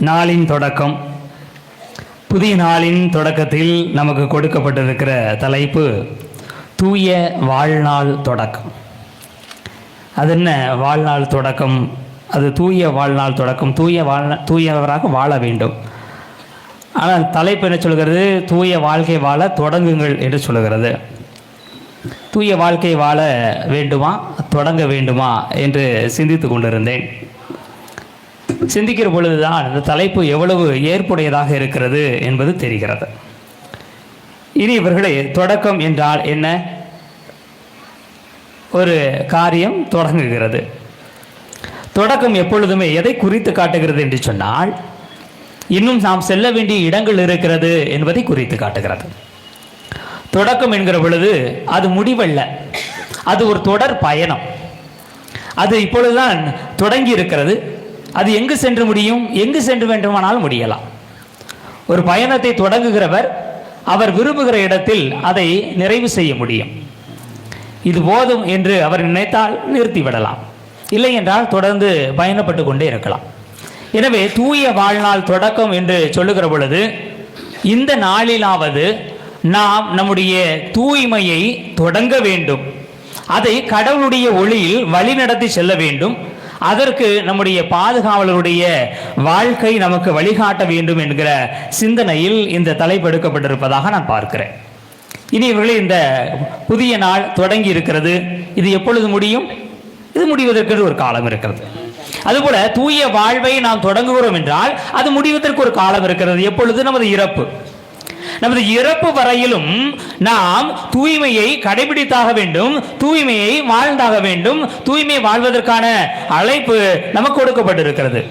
நாளின் தொடக்கம். புதிய நாளின் தொடக்கத்தில் நமக்கு கொடுக்கப்பட்டிருக்கிற தலைப்பு தூய வாழ்நாள் தொடக்கம். அது என்ன வாழ்நாள் தொடக்கம்? அது தூய வாழ்நாள் தொடக்கம். தூய வாழ்நா தூயவராக வாழ வேண்டும். ஆனால் தலைப்பு என்ன சொல்கிறது? தூய வாழ்க்கை வாழ தொடங்குங்கள் என்று சொல்கிறது. தூய வாழ்க்கை வாழ வேண்டுமா? தொடங்க வேண்டுமா? என்று சிந்தித்து கொண்டிருந்தேன். சிந்திக்கிற பொழுதுதான் இந்த தலைப்பு எவ்வளவு ஏற்புடையதாக இருக்கிறது என்பது தெரிகிறது. இனி இவர்களே தொடக்கம் என்றால் என்ன? ஒரு காரியம் தொடங்குகிறது. தொடக்கம் எப்பொழுதுமே எதை குறித்து காட்டுகிறது என்று சொன்னால் இன்னும் நாம் செல்ல வேண்டிய இடங்கள் இருக்கிறது என்பதை குறித்து காட்டுகிறது. தொடக்கம் என்கிற பொழுது அது முடிவல்ல. அது ஒரு தொடர் பயணம். அது இப்பொழுதுதான் தொடங்கி இருக்கிறது. அது எங்கு சென்று முடியும் எங்கு சென்று வேண்டுமானாலும் முடியலாம். ஒரு பயணத்தை தொடங்குகிறவர் அவர் விரும்புகிற இடத்தில் அதை நிறைவு செய்ய முடியும். இது போதும் என்று அவர் நினைத்தால் நிறுத்திவிடலாம் இல்லை என்றால் தொடர்ந்து பயணப்பட்டு கொண்டே இருக்கலாம். எனவே தூய வாழ்நாள் தொடக்கம் என்று சொல்லுகிற பொழுது இந்த நாளிலாவது நாம் நம்முடைய தூய்மையை தொடங்க வேண்டும். அதை கடவுளுடைய ஒளியில் வழிநடத்தி செல்ல வேண்டும். அதற்கு நம்முடைய பாதுகாவலருடைய வாழ்க்கை நமக்கு வழிகாட்ட வேண்டும் என்கிற சிந்தனையில் இந்த தலைப்பெடுக்கப்பட்டிருப்பதாக நான் பார்க்கிறேன். இனி இவர்களே இந்த புதிய நாள் தொடங்கி இருக்கிறது. இது எப்பொழுது முடியும்? இது முடிவதற்கு ஒரு காலம் இருக்கிறது. அதுபோல தூய வாழ்வை நாம் தொடங்குகிறோம் என்றால் அது முடிவதற்கு ஒரு காலம் இருக்கிறது. எப்பொழுது? நமது இறப்பு. நமது இறப்பு வரையிலும் நாம் தூய்மையை கடைபிடித்தாக வேண்டும் தூய்மையை வாழ்ந்தாக வேண்டும் தூய்மை வாழ்வதற்கான அழைப்பு நமக்கு கொடுக்கப்பட்டிருக்கிறது.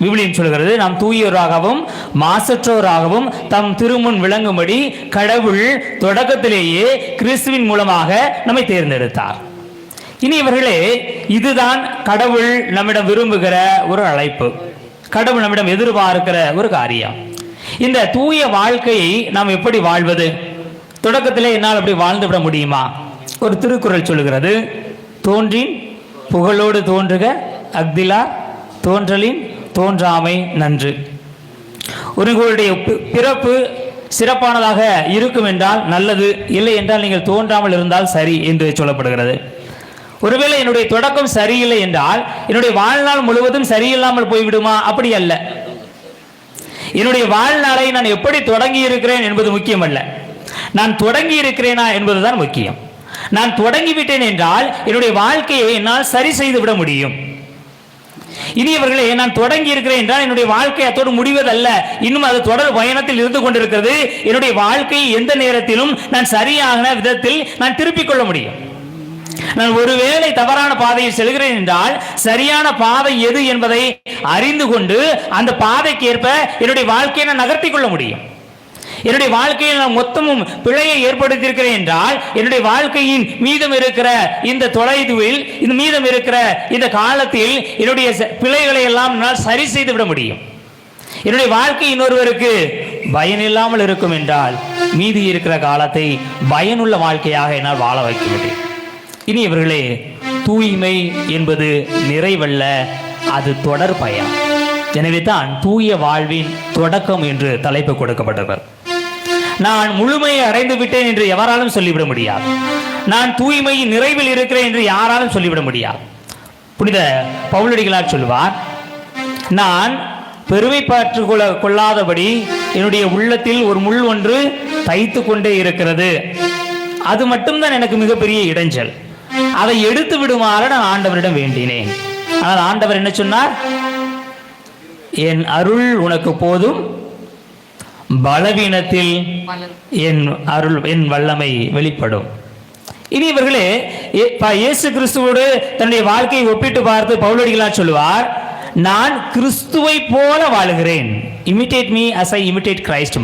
விவிலியம் சொல்கிறது நாம் தூயோராகவும் மாசற்றோராகவும் தம் திருமுன் விளங்கும்படி கடவுள் தொடக்கத்திலேயே கிறிஸ்துவின் மூலமாக நம்மை தேர்ந்தெடுத்தார். இனி இவர்களே இதுதான் கடவுள் நம்மிடம் விரும்புகிற ஒரு அழைப்பு. கடவுள் நம்மிடம் எதிர்பார்க்கிற ஒரு காரியம். இந்த தூய வாழ்க்கையை நாம் எப்படி வாழ்வது? தொடக்கத்திலே என்னால் அப்படி வாழ்ந்து விட முடியுமா? ஒரு திருக்குறள் சொல்லுகிறது தோன்றின் புகழோடு தோன்றுக அக்திலார் தோன்றலின் தோன்றாமை நன்று. உங்களுடைய பிறப்பு சிறப்பானதாக இருக்கும் என்றால் நல்லது இல்லை என்றால் நீங்கள் தோன்றாமல் இருந்தால் சரி என்று சொல்லப்படுகிறது. ஒருவேளை என்னுடைய தொடக்கம் சரியில்லை என்றால் என்னுடைய வாழ்நாள் முழுவதும் சரியில்லாமல் போய்விடுமா? அப்படி அல்ல. என்னுடைய வாழ்நாளை நான் எப்படி தொடங்கி இருக்கிறேன் என்பது முக்கியமல்ல. நான் தொடங்கி இருக்கிறேனா என்பதுதான் முக்கியம். நான் தொடங்கிவிட்டேன் என்றால் என்னுடைய வாழ்க்கையை என்னால் சரி செய்து விட முடியும். இனியவர்களே நான் தொடங்கி இருக்கிறேன் என்றால் என்னுடைய வாழ்க்கை அத்தோடு முடிவதல்ல. இன்னும் அது தொடர் பயணத்தில் இருந்து கொண்டிருக்கிறது. என்னுடைய வாழ்க்கையை எந்த நேரத்திலும் நான் சரியான விதத்தில் நான் திருப்பிக் கொள்ள முடியும். நான் ஒருவேளை தவறான பாதையில் செல்கிறேன் என்றால் சரியான பாதை எது என்பதை அறிந்து கொண்டு அந்த பாதைக்கு ஏற்ப என்னுடைய வாழ்க்கையை நான் நகர்த்திக் கொள்ள முடியும். என்னுடைய வாழ்க்கையில் நான் மொத்தமும் பிழையை ஏற்படுத்தியிருக்கிறேன் என்றால் என்னுடைய வாழ்க்கையின் மீதம் இருக்கிற இந்த தொலைதுவில் இந்த மீதம் இருக்கிற இந்த காலத்தில் என்னுடைய பிழைகளை எல்லாம் நான் சரி செய்து விட முடியும். என்னுடைய வாழ்க்கை இன்னொருவருக்கு பயனில்லாமல் இருக்கும் என்றால் மீதி இருக்கிற காலத்தை பயனுள்ள வாழ்க்கையாக என்னால் வாழ வைக்க முடியும். இனி இவர்களே தூய்மை என்பது நிறைவல்ல அது தொடர் பயணம் எனவே தான் தூய வாழ்வின் தொடக்கம் என்று தலைப்பு கொடுக்கப்பட்டவர். நான் முழுமையை அடைந்து விட்டேன் என்று எவராலும் சொல்லிவிட முடியாது. நான் தூய்மையின் நிறைவில் இருக்கிறேன் என்று யாராலும் சொல்லிவிட முடியாது. புனித பவுலடிகளார் சொல்லுவார் நான் பெருமை பாற்று கொள்ள கொள்ளாதபடி என்னுடைய உள்ளத்தில் ஒரு முள் ஒன்று தைத்து கொண்டே இருக்கிறது. அது மட்டும்தான் எனக்கு மிகப்பெரிய இடைஞ்சல். அதை எடுத்து விடுமாறு நான் ஆண்டவரிடம் வேண்டினேன். ஆனால் ஆண்டவர் என்ன சொன்னார்? என் அருள் உனக்கு போதும் பலவீனத்தில் என் அருள் என் வல்லமை வெளிப்படும். இனி இவர்களே இயேசு கிறிஸ்துவோடு தன்னுடைய வாழ்க்கையை ஒப்பிட்டு பார்த்து பவுலடிகளார் சொல்லுவார் நான் கிறிஸ்துவை போல வாழுகிறேன். Imitate me as I imitate Christ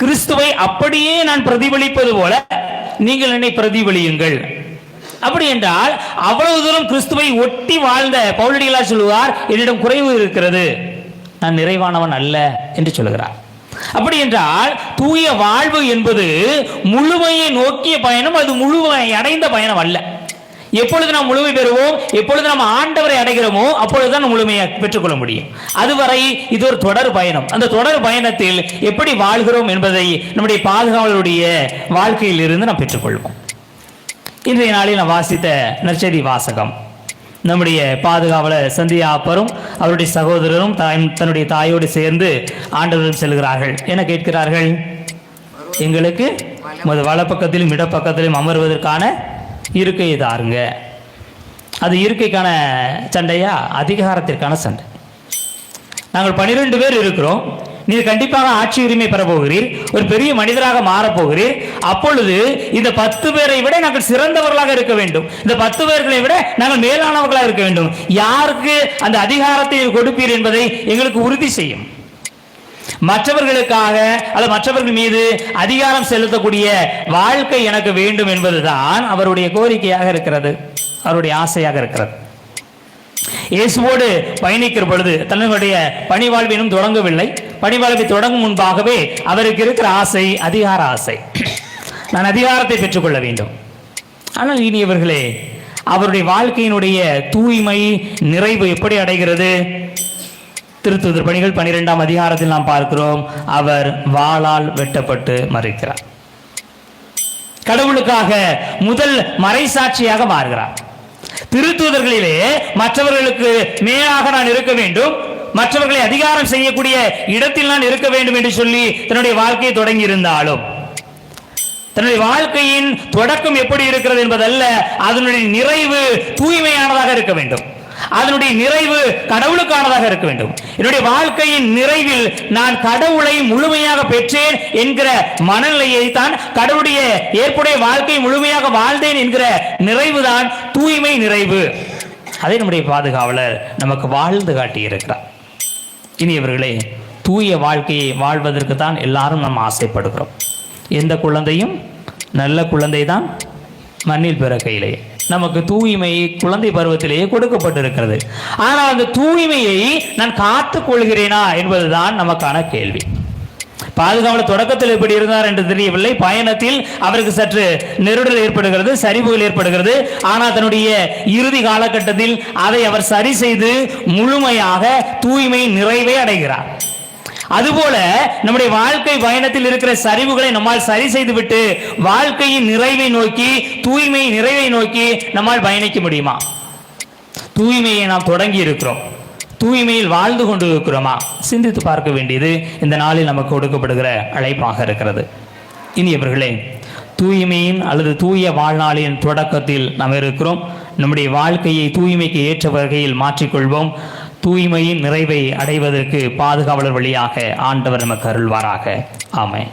கிறிஸ்துவை அப்படியே நான் பிரதிபலிப்பது போல நீங்கள் என்னை பிரதிபலியுங்கள். அப்படி என்றால் அவ்வளவு தூரம் கிறிஸ்துவை ஒட்டி வாழ்ந்த பவுலடிகளா சொல்லுவார் என்னிடம் குறைவு இருக்கிறது. நான் நிறைவானவன் அல்ல என்று சொல்லுகிறார். அப்படி என்றால் தூய வாழ்வு என்பது முழுமையை நோக்கிய பயணம் அது முழுமையை அடைந்த பயணம் அல்ல. எப்பொழுது நாம் முழுமை பெறுவோம் எப்பொழுது நாம் ஆண்டவரை அடைகிறோமோ அப்பொழுதுதான் முழுமையை பெற்றுக்கொள்ள முடியும். அதுவரை இது ஒரு தொடர் பயணம். அந்த தொடர் பயணத்தில் எப்படி வாழ்கிறோம் என்பதை நம்முடைய பாதுகாவலருடைய வாழ்க்கையில் இருந்து நாம் பெற்றுக்கொள்வோம். இன்றைய நாளில் நான் வாசித்த நற்செய்தி வாசகம். நம்முடைய பாதுகாவலர் சந்தியா அப்பரும் அவருடைய சகோதரரும் தன்னுடைய தாயோடு சேர்ந்து ஆண்டவர்கள் செல்கிறார்கள். என கேட்கிறார்கள்? எங்களுக்கு முத வலப்பக்கத்திலும் இடப்பக்கத்திலும் அமர்வதற்கான இருக்கையை தாருங்க. அது இருக்கைக்கான சண்டையா? அதிகாரத்திற்கான சண்டை. நாங்கள் பன்னிரெண்டு பேர் இருக்கிறோம். நீர் கண்டிப்பாக ஆட்சி உரிமை பெற போகிறீர் ஒரு பெரிய மனிதராக மாறப் போகிறீர் அப்பொழுது இந்த பத்து பேரை விட நாங்கள் சிறந்தவர்களாக இருக்க வேண்டும். இந்த பத்து பேர்களை விட நாங்கள் மேலானவர்களாக இருக்க வேண்டும். யாருக்கு அந்த அதிகாரத்தை கொடுப்பீர் என்பதை எங்களுக்கு உறுதி செய்யும். மற்றவர்களுக்காக அல்லது மற்றவர்கள் மீது அதிகாரம் செலுத்தக்கூடிய வாழ்க்கை எனக்கு வேண்டும் என்பதுதான் அவருடைய கோரிக்கையாக இருக்கிறது. அவருடைய ஆசையாக இருக்கிறது. இயேசுவோடு பயணிக்கிற பொழுது தன்னுடைய பணிவாழ்வினும் தொடங்கவில்லை. பணிவளவை தொடங்கும் முன்பாகவே அவருக்கு இருக்கிற ஆசை அதிகார ஆசை. நான் அதிகாரத்தை பெற்றுக்கொள்ள வேண்டும். ஆனால் இனியவர்களே அவருடைய வாழ்க்கையினுடைய தூய்மை நிறைவு எப்படி அடைகிறது? திருத்துதர் பணிகள் பனிரெண்டாம் அதிகாரத்தில் நாம் பார்க்கிறோம். அவர் வாளால் வெட்டப்பட்டு மறைக்கிறார். கடவுளுக்காக முதல் மறைசாட்சியாக மாறுகிறார். திருத்தூதர்களிலே மற்றவர்களுக்கு மேலாக நான் இருக்க வேண்டும். மற்றவர்களை அதிகாரம் செய்யக்கூடிய இடத்தில் நான் இருக்க வேண்டும் என்று சொல்லி தன்னுடைய வாழ்க்கையை தொடங்கி இருந்தாலும் தன்னுடைய வாழ்க்கையின் தொடக்கம் எப்படி இருக்கிறது என்பதல்ல அதனுடைய நிறைவு தூய்மையானதாக இருக்க வேண்டும். அதனுடைய நிறைவு கடவுளுக்கானதாக இருக்க வேண்டும். என்னுடைய வாழ்க்கையின் நிறைவில் நான் கடவுளை முழுமையாக பெற்றேன் என்கிற மனநிலையை தான் கடவுளுடைய ஏற்புடைய வாழ்க்கை முழுமையாக வாழ்ந்தேன் என்கிற நிறைவுதான் தூய்மை நிறைவு. அதை நம்முடைய பாதுகாவலர் நமக்கு வாழ்ந்து காட்டியிருக்கிறார். இனியவர்களே தூய வாழ்க்கையை வாழ்வதற்கு தான் எல்லாரும் நம்ம ஆசைப்படுகிறோம். எந்த குழந்தையும் நல்ல குழந்தை தான் மண்ணில் பிறக்கையிலே. நமக்கு தூய்மை குழந்தை பருவத்திலேயே கொடுக்கப்பட்டிருக்கிறது. ஆனால் அந்த தூய்மையை நான் காத்துக்கொள்கிறேனா என்பதுதான் நமக்கான கேள்வி. பாதுகாவல தொடக்கத்தில் எப்படி இருந்தார் என்று தெரியவில்லை. பயணத்தில் அவருக்கு சற்று நெருடல் ஏற்படுகிறது சரிவுகள் ஏற்படுகிறது. ஆனால் தன்னுடைய இறுதி காலகட்டத்தில் அதை அவர் சரி செய்து முழுமையாக தூய்மை நிறைவை அடைகிறார். அதுபோல நம்முடைய வாழ்க்கை பயணத்தில் இருக்கிற சரிவுகளை நம்மால் சரி செய்துவிட்டு வாழ்க்கையின் நிறைவை நோக்கி தூய்மை நிறைவை நோக்கி நம்மால் பயணிக்க முடியுமா? தூய்மையை நாம் தொடங்கி இருக்கிறோம் தூய்மையில் வாழ்ந்து கொண்டு இருக்கிறோமா சிந்தித்து பார்க்க வேண்டியது இந்த நாளில் நமக்கு கொடுக்கப்படுகிற அழைப்பாக இருக்கிறது. இனியவர்களே தூய்மையின் அல்லது தூய வாழ்நாளின் தொடக்கத்தில் நாம் இருக்கிறோம். நம்முடைய வாழ்க்கையை தூய்மைக்கு ஏற்ற வகையில் மாற்றிக்கொள்வோம். தூய்மையின் நிறைவை அடைவதற்கு பாதுகாவலர் வழியாக ஆண்டவர் நமக்கு அருள்வாராக. ஆமை